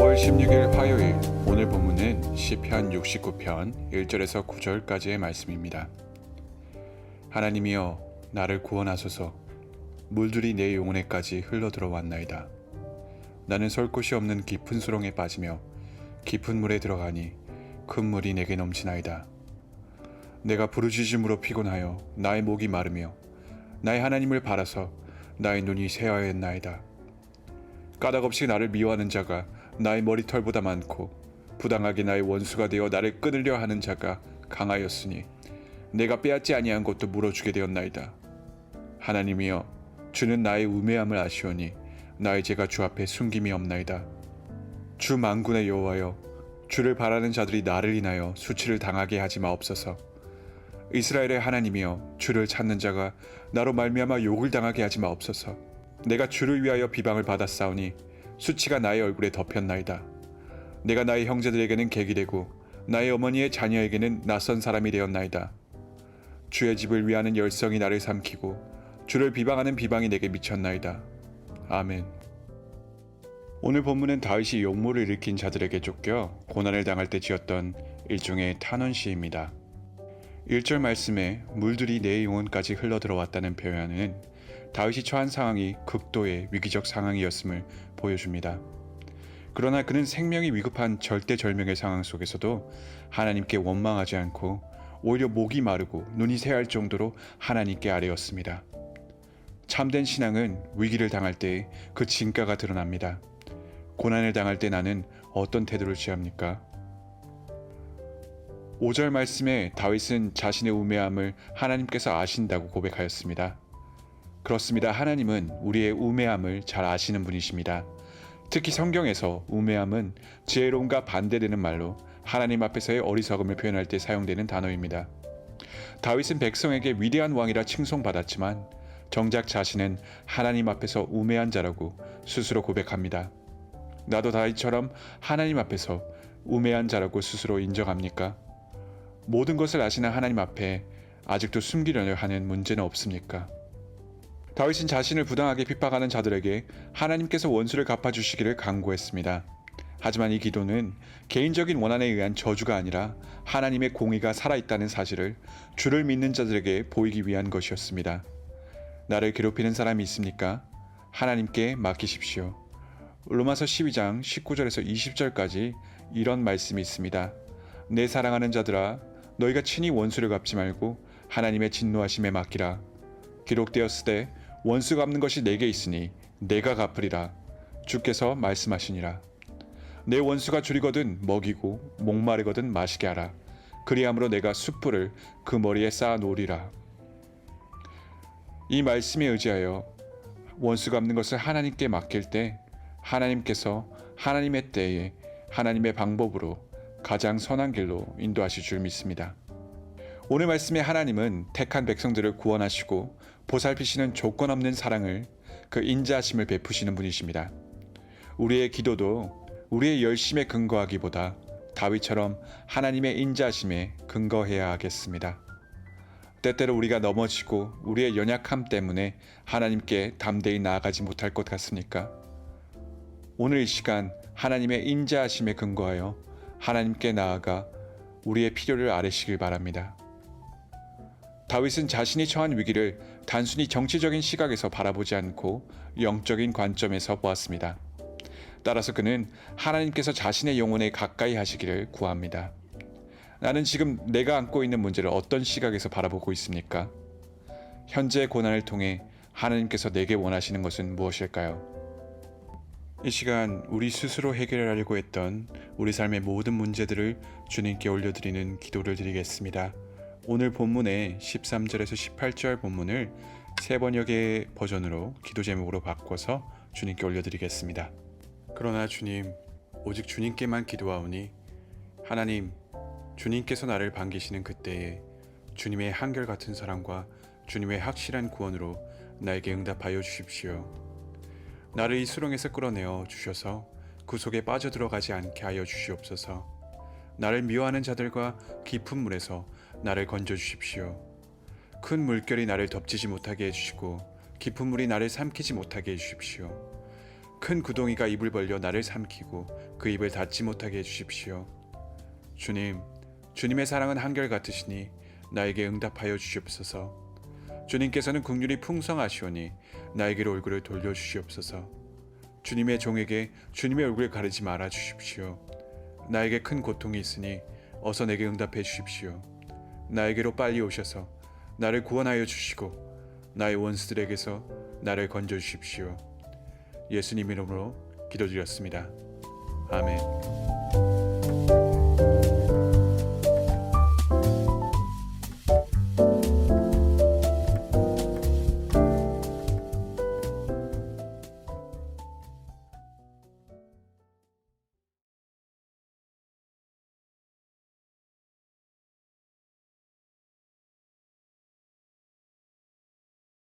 5월 16일 화요일 오늘 본문은 시편 69편 1절에서 9절까지의 말씀입니다. 하나님이여 나를 구원하소서 물들이 내 영혼에까지 흘러 들어왔나이다. 나는 설 곳이 없는 깊은 수렁에 빠지며 깊은 물에 들어가니 큰 물이 내게 넘치나이다. 내가 부르짖음으로 피곤하여 나의 목이 마르며 나의 하나님을 바라서 나의 눈이 새하였나이다. 까닭없이 나를 미워하는 자가 나의 머리털보다 많고 부당하게 나의 원수가 되어 나를 끊으려 하는 자가 강하였으니 내가 빼앗지 아니한 것도 물어주게 되었나이다. 하나님이여 주는 나의 우매함을 아시오니 나의 죄가 주 앞에 숨김이 없나이다. 주 만군의 여호와여 주를 바라는 자들이 나를 인하여 수치를 당하게 하지 마옵소서. 이스라엘의 하나님이여 주를 찾는 자가 나로 말미암아 욕을 당하게 하지 마옵소서. 내가 주를 위하여 비방을 받았사오니 수치가 나의 얼굴에 덮였나이다. 내가 나의 형제들에게는 객이 되고 나의 어머니의 자녀에게는 낯선 사람이 되었나이다. 주의 집을 위하는 열성이 나를 삼키고 주를 비방하는 비방이 내게 미쳤나이다. 아멘. 오늘 본문은 다윗이 욕모를 일으킨 자들에게 쫓겨 고난을 당할 때 지었던 일종의 탄원시입니다. 1절 말씀에 물들이 내 영혼까지 흘러 들어왔다는 표현은 다윗이 처한 상황이 극도의 위기적 상황이었음을 보여줍니다. 그러나 그는 생명이 위급한 절대절명의 상황 속에서도 하나님께 원망하지 않고 오히려 목이 마르고 눈이 새할 정도로 하나님께 아뢰었습니다. 참된 신앙은 위기를 당할 때 그 진가가 드러납니다. 고난을 당할 때 나는 어떤 태도를 취합니까? 5절 말씀에 다윗은 자신의 우매함을 하나님께서 아신다고 고백하였습니다. 그렇습니다. 하나님은 우리의 우매함을 잘 아시는 분이십니다. 특히 성경에서 우매함은 지혜로움과 반대되는 말로 하나님 앞에서의 어리석음을 표현할 때 사용되는 단어입니다. 다윗은 백성에게 위대한 왕이라 칭송받았지만 정작 자신은 하나님 앞에서 우매한 자라고 스스로 고백합니다. 나도 다윗처럼 하나님 앞에서 우매한 자라고 스스로 인정합니까? 모든 것을 아시는 하나님 앞에 아직도 숨기려려 하는 문제는 없습니까? 다윗은 자신을 부당하게 핍박하는 자들에게 하나님께서 원수를 갚아주시기를 간구했습니다. 하지만 이 기도는 개인적인 원한에 의한 저주가 아니라 하나님의 공의가 살아있다는 사실을 주를 믿는 자들에게 보이기 위한 것이었습니다. 나를 괴롭히는 사람이 있습니까? 하나님께 맡기십시오. 로마서 12장 19절에서 20절까지 이런 말씀이 있습니다. 내 사랑하는 자들아 너희가 친히 원수를 갚지 말고 하나님의 진노하심에 맡기라. 기록되었으되 원수 갚는 것이 내게 있으니 내가 갚으리라. 주께서 말씀하시니라. 내 원수가 줄이거든 먹이고 목마르거든 마시게 하라. 그리함으로 내가 숯불을 그 머리에 쌓아 놓으리라. 이 말씀에 의지하여 원수 갚는 것을 하나님께 맡길 때 하나님께서 하나님의 때에 하나님의 방법으로 가장 선한 길로 인도하실 줄 믿습니다. 오늘 말씀에 하나님은 택한 백성들을 구원하시고 보살피시는 조건 없는 사랑을 그 인자하심을 베푸시는 분이십니다. 우리의 기도도 우리의 열심에 근거하기보다 다윗처럼 하나님의 인자하심에 근거해야 하겠습니다. 때때로 우리가 넘어지고 우리의 연약함 때문에 하나님께 담대히 나아가지 못할 것 같습니까? 오늘 이 시간 하나님의 인자하심에 근거하여 하나님께 나아가 우리의 필요를 아뢰시길 바랍니다. 다윗은 자신이 처한 위기를 단순히 정치적인 시각에서 바라보지 않고 영적인 관점에서 보았습니다. 따라서 그는 하나님께서 자신의 영혼에 가까이 하시기를 구합니다. 나는 지금 내가 안고 있는 문제를 어떤 시각에서 바라보고 있습니까? 현재의 고난을 통해 하나님께서 내게 원하시는 것은 무엇일까요? 이 시간 우리 스스로 해결하려고 했던 우리 삶의 모든 문제들을 주님께 올려드리는 기도를 드리겠습니다. 오늘 본문의 13절에서 18절 본문을 세 번역의 버전으로 기도 제목으로 바꿔서 주님께 올려드리겠습니다. 그러나 주님, 오직 주님께만 기도하오니 하나님, 주님께서 나를 반기시는 그때에 주님의 한결같은 사랑과 주님의 확실한 구원으로 나에게 응답하여 주십시오. 나를 이 수렁에서 끌어내어 주셔서 그 속에 빠져들어가지 않게 하여 주시옵소서. 나를 미워하는 자들과 깊은 물에서 나를 건져 주십시오. 큰 물결이 나를 덮치지 못하게 해주시고 깊은 물이 나를 삼키지 못하게 해주십시오. 큰 구덩이가 입을 벌려 나를 삼키고 그 입을 닫지 못하게 해주십시오. 주님, 주님의 사랑은 한결같으시니 나에게 응답하여 주시옵소서. 주님께서는 국률이 풍성하시오니 나에게로 얼굴을 돌려주시옵소서. 주님의 종에게 주님의 얼굴을 가리지 말아 주십시오. 나에게 큰 고통이 있으니 어서 내게 응답해 주십시오. 나에게로 빨리 오셔서 나를 구원하여 주시고 나의 원수들에게서 나를 건져 주십시오. 예수님 이름으로 기도드렸습니다. 아멘.